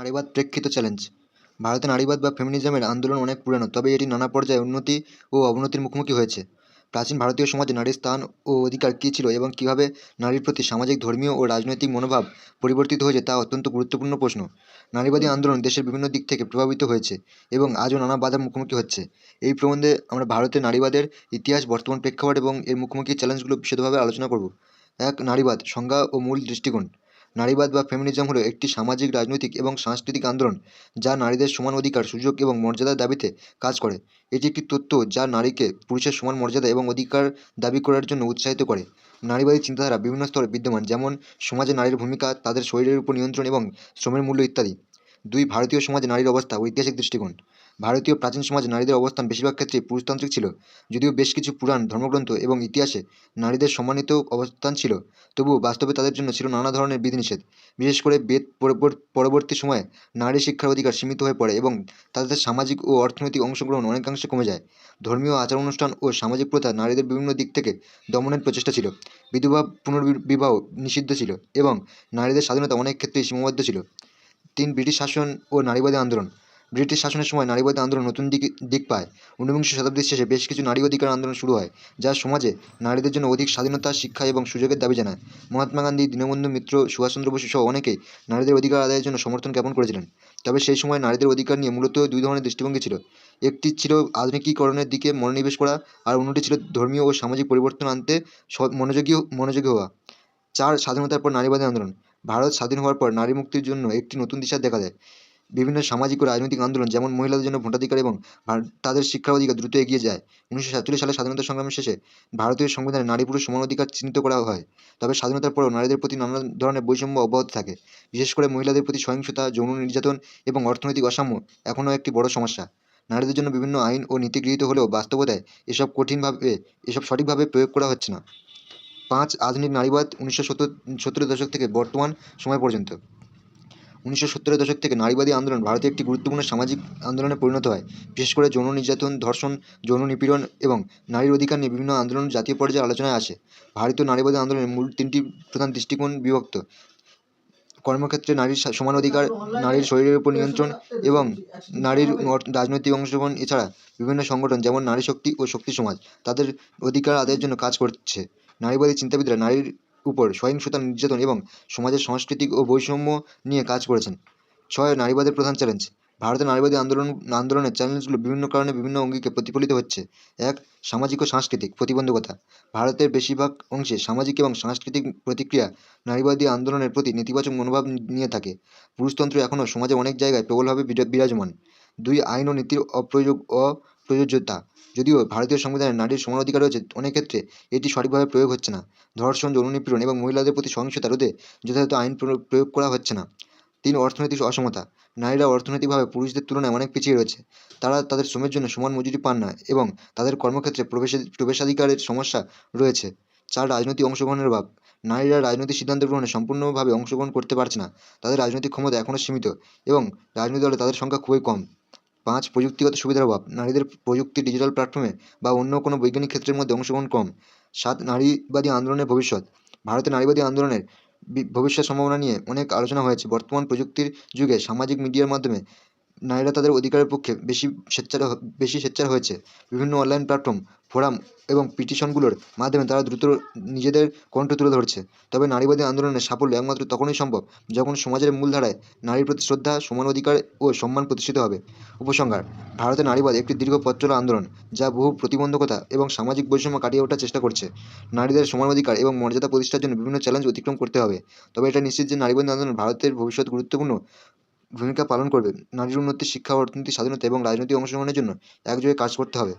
উপেক্ষিত চ্যালেঞ্জ ভারতে নারীবাদ বা ফেমিনিজমের আন্দোলন অনেক পুরানো, তবে এটি নানা পর্যায়ে উন্নতি ও অবনতির মুখোমুখি হয়েছে। প্রাচীন ভারতীয় সমাজে নারীর স্থান ও অধিকার কী ছিল এবং কীভাবে নারীর প্রতি সামাজিক, ধর্মীয় ও রাজনৈতিক মনোভাব পরিবর্তিত হয়েছে তা অত্যন্ত গুরুত্বপূর্ণ প্রশ্ন। নারীবাদী আন্দোলন দেশের বিভিন্ন দিক থেকে প্রভাবিত হয়েছে এবং আজও নানা বাধার মুখোমুখি হচ্ছে। এই প্রবন্ধে আমরা ভারতের নারীবাদের ইতিহাস, বর্তমান প্রেক্ষাপট এবং এর মুখোমুখি চ্যালেঞ্জগুলো বিশদভাবে আলোচনা করব। এক, নারীবাদ, সংজ্ঞা ও মূল দৃষ্টিকোণ। নারীবাদ বা ফেমিনিজম হলো একটি সামাজিক, রাজনৈতিক এবং সাংস্কৃতিক আন্দোলন যা নারীদের সমান অধিকার, সুযোগ এবং মর্যাদার দাবিতে কাজ করে। এটি একটি তত্ত্ব যা নারীকে পুরুষের সমান মর্যাদা এবং অধিকার দাবি করার জন্য উৎসাহিত করে। নারীবাদী চিন্তাধারা বিভিন্ন স্তরে বিদ্যমান, যেমন সমাজে নারীর ভূমিকা, তাদের শরীরের উপর নিয়ন্ত্রণ এবং শ্রমের মূল্য ইত্যাদি। দুই ভারতীয় সমাজে নারীর অবস্থা ঐতিহাসিক দৃষ্টিকোণ। ভারতীয় প্রাচীন সমাজে নারীদের অবস্থান বেশিরভাগ ক্ষেত্রেই পুরুষতান্ত্রিক ছিল, যদিও বেশ কিছু পুরাণ, ধর্মগ্রন্থ এবং ইতিহাসে নারীদের সম্মানিত অবস্থান ছিল, তবুও বাস্তবে তাদের জন্য ছিল নানা ধরনের বিধিনিষেধ। বিশেষ করে বেদ পরবর- পরবর্তী সময়ে নারী শিক্ষার অধিকার সীমিত হয়ে পড়ে এবং তাদের সামাজিক ও অর্থনৈতিক অংশগ্রহণ অনেকাংশে কমে যায়। ধর্মীয় আচার অনুষ্ঠান ও সামাজিক প্রথা নারীদের বিভিন্ন দিক থেকে দমনের প্রচেষ্টা ছিল, বিধবা পুনর্বিবাহ নিষিদ্ধ ছিল এবং নারীদের স্বাধীনতা অনেক ক্ষেত্রেই সীমাবদ্ধ ছিল। তিন ব্রিটিশ শাসন ও নারীবাদী আন্দোলন ব্রিটিশ শাসনের সময় নারীবাদী আন্দোলন নতুন দিক দিক পায়। ঊনবিংশ শতাব্দীর শেষে বেশ কিছু নারী অধিকার আন্দোলন শুরু হয়, যা সমাজে নারীদের জন্য অধিক স্বাধীনতা, শিক্ষা এবং সুযোগের দাবি জানায়। মহাত্মা গান্ধী, দীনবন্ধু মিত্র, সুভাষচন্দ্র বসু সহ অনেকেই নারীদের অধিকার আদায়ের জন্য সমর্থন জ্ঞাপন করেছিলেন। তবে সেই সময় নারীদের অধিকার নিয়ে মূলত দুই ধরনের দৃষ্টিভঙ্গি ছিল। একটি ছিল আধুনিকীকরণের দিকে মনোনিবেশ করা, আর অন্যটি ছিল ধর্মীয় ও সামাজিক পরিবর্তন আনতে মনোযোগী মনোযোগী হওয়া। চার স্বাধীনতার পর নারীবাদী আন্দোলন। ভারত স্বাধীন হওয়ার পর নারী মুক্তির জন্য একটি নতুন দিশা দেখা দেয়। বিভিন্ন সামাজিক ও রাজনৈতিক আন্দোলন, যেমন মহিলাদের জন্য ভোটাধিকার এবং তাদের শিক্ষার অধিকার দ্রুত এগিয়ে যায়। উনিশশো সাতচল্লিশ সালে স্বাধীনতা সংগ্রামের শেষে ভারতীয় সংবিধানে নারী পুরুষ সমান অধিকার চিহ্নিত করা হয়। তবে স্বাধীনতার পরেও নারীদের প্রতি নানা ধরনের বৈষম্য অব্যাহত থাকে। বিশেষ করে মহিলাদের প্রতি সহিংসতা, যৌন নির্যাতন এবং অর্থনৈতিক অসাম্য এখনও একটি বড় সমস্যা। নারীদের জন্য বিভিন্ন আইন ও নীতি গৃহীত হলেও বাস্তবতায় এসব কঠিনভাবে, এসব সঠিকভাবে প্রয়োগ করা হচ্ছে না। পাঁচ আধুনিক নারীবাদ উনিশশো সত্তর, সত্তরের দশক থেকে বর্তমান সময় পর্যন্ত। উনিশশো সত্তরের দশক থেকে নারীবাদী আন্দোলন ভারতে একটি গুরুত্বপূর্ণ সামাজিক আন্দোলনে পরিণত হয়। বিশেষ করে যৌন নির্যাতন, ধর্ষণ, যৌন নিপীড়ন এবং নারীর অধিকার নিয়ে বিভিন্ন আন্দোলন জাতীয় পর্যায়ে আলোচনায় আসে। ভারতীয় নারীবাদী আন্দোলনের মূল তিনটি প্রধান দৃষ্টিকোণ বিভক্ত। কর্মক্ষেত্রে নারীর সমান অধিকার, নারীর শরীরের উপর নিয়ন্ত্রণ এবং নারীর রাজনৈতিক অংশগ্রহণ এছাড়া বিভিন্ন সংগঠন যেমন নারী শক্তি ও শক্তি সমাজ, তাদের অধিকার আদায়ের জন্য কাজ করছে। নারীবাদী চিন্তাবিদরা নারীর উপর সহিংসতা নির্যাতন এবং সমাজের সাংস্কৃতিক ও বৈষম্য নিয়ে কাজ করেছেন। ছয় নারীবাদের প্রধান চ্যালেঞ্জ। ভারতের নারীবাদী আন্দোলন, আন্দোলনের চ্যালেঞ্জগুলো বিভিন্ন কারণে বিভিন্ন অঙ্গিকে প্রতিফলিত হচ্ছে। এক, সামাজিক ও সাংস্কৃতিক প্রতিবন্ধকতা। ভারতের বেশিরভাগ অংশে সামাজিক এবং সাংস্কৃতিক প্রতিক্রিয়া নারীবাদী আন্দোলনের প্রতি নেতিবাচক মনোভাব নিয়ে থাকে। পুরুষতন্ত্র এখনও সমাজে অনেক জায়গায় প্রবলভাবে বিরা- বিরাজমান। দুই, আইন ও নীতির অপ্রয়োগ অপ্রযোজ্যতা যদিও ভারতীয় সংবিধানে নারীর সমান অধিকার রয়েছে, অনেক ক্ষেত্রে এটি সঠিকভাবে প্রয়োগ হচ্ছে না। ধর্ষণ, যৌন নিপীড়ন এবং মহিলাদের প্রতি সহিংসতা রোধে যথাযথ আইন প্রয়োগ করা হচ্ছে না। তিন, অর্থনৈতিক অসমতা। নারীরা অর্থনৈতিকভাবে পুরুষদের তুলনায় অনেক পিছিয়ে রয়েছে। তারা তাদের শ্রমের জন্য সমান মজুরি পান না এবং তাদের কর্মক্ষেত্রে প্রবেশ প্রবেশাধিকারের সমস্যা রয়েছে। চার, রাজনৈতিক অংশগ্রহণের অভাব। নারীরা রাজনৈতিক সিদ্ধান্ত গ্রহণে সম্পূর্ণভাবে অংশগ্রহণ করতে পারছে না। তাদের রাজনৈতিক ক্ষমতা এখনও সীমিত এবং রাজনৈতিক দলে তাদের সংখ্যা খুবই কম। পাঁচ প্রযুক্তিগত সুবিধার অভাব। নারীদের প্রযুক্তি ডিজিটাল প্ল্যাটফর্মে বা অন্য কোনো বৈজ্ঞানিক ক্ষেত্রের মধ্যে অংশগ্রহণ কম। সাত, নারীবাদী আন্দোলনের ভবিষ্যৎ। ভারতে নারীবাদী আন্দোলনের ভবিষ্যৎ সম্ভাবনা নিয়ে অনেক আলোচনা হয়েছে। বর্তমান প্রযুক্তির যুগে সামাজিক মিডিয়ার মাধ্যমে নারীরা তাদের অধিকারের পক্ষে বেশি হ- বেশি সোচ্চার হয়েছে। বিভিন্ন অনলাইন প্ল্যাটফর্ম ফোরাম এবং পিটিশনগুলোর মাধ্যমে তারা দ্রুত নিজেদের কণ্ঠ তুলে ধরছে। তবে নারীবাদী আন্দোলনের সাফল্য একমাত্র তখনই সম্ভব যখন সমাজের মূলধারায় নারীর প্রতি শ্রদ্ধা, সমান অধিকার ও সম্মান প্রতিষ্ঠিত হবে। উপসংহার ভারতের নারীবাদ একটি দীর্ঘ পথ চলা আন্দোলন যা বহু প্রতিবন্ধকতা এবং সামাজিক বৈষম্য কাটিয়ে ওঠার চেষ্টা করছে। নারীদের সমান অধিকার এবং মর্যাদা প্রতিষ্ঠার জন্য বিভিন্ন চ্যালেঞ্জ অতিক্রম করতে হবে। তবে এটা নিশ্চিত যে নারীবাদী আন্দোলন ভারতের ভবিষ্যৎ গুরুত্বপূর্ণ ভূমিকা পালন করবে নারীর উন্নতি, শিক্ষা, অর্থনীতি, স্বাধীনতা এবং রাজনৈতিক অংশগ্রহণের জন্য একযোগে কাজ করতে হবে।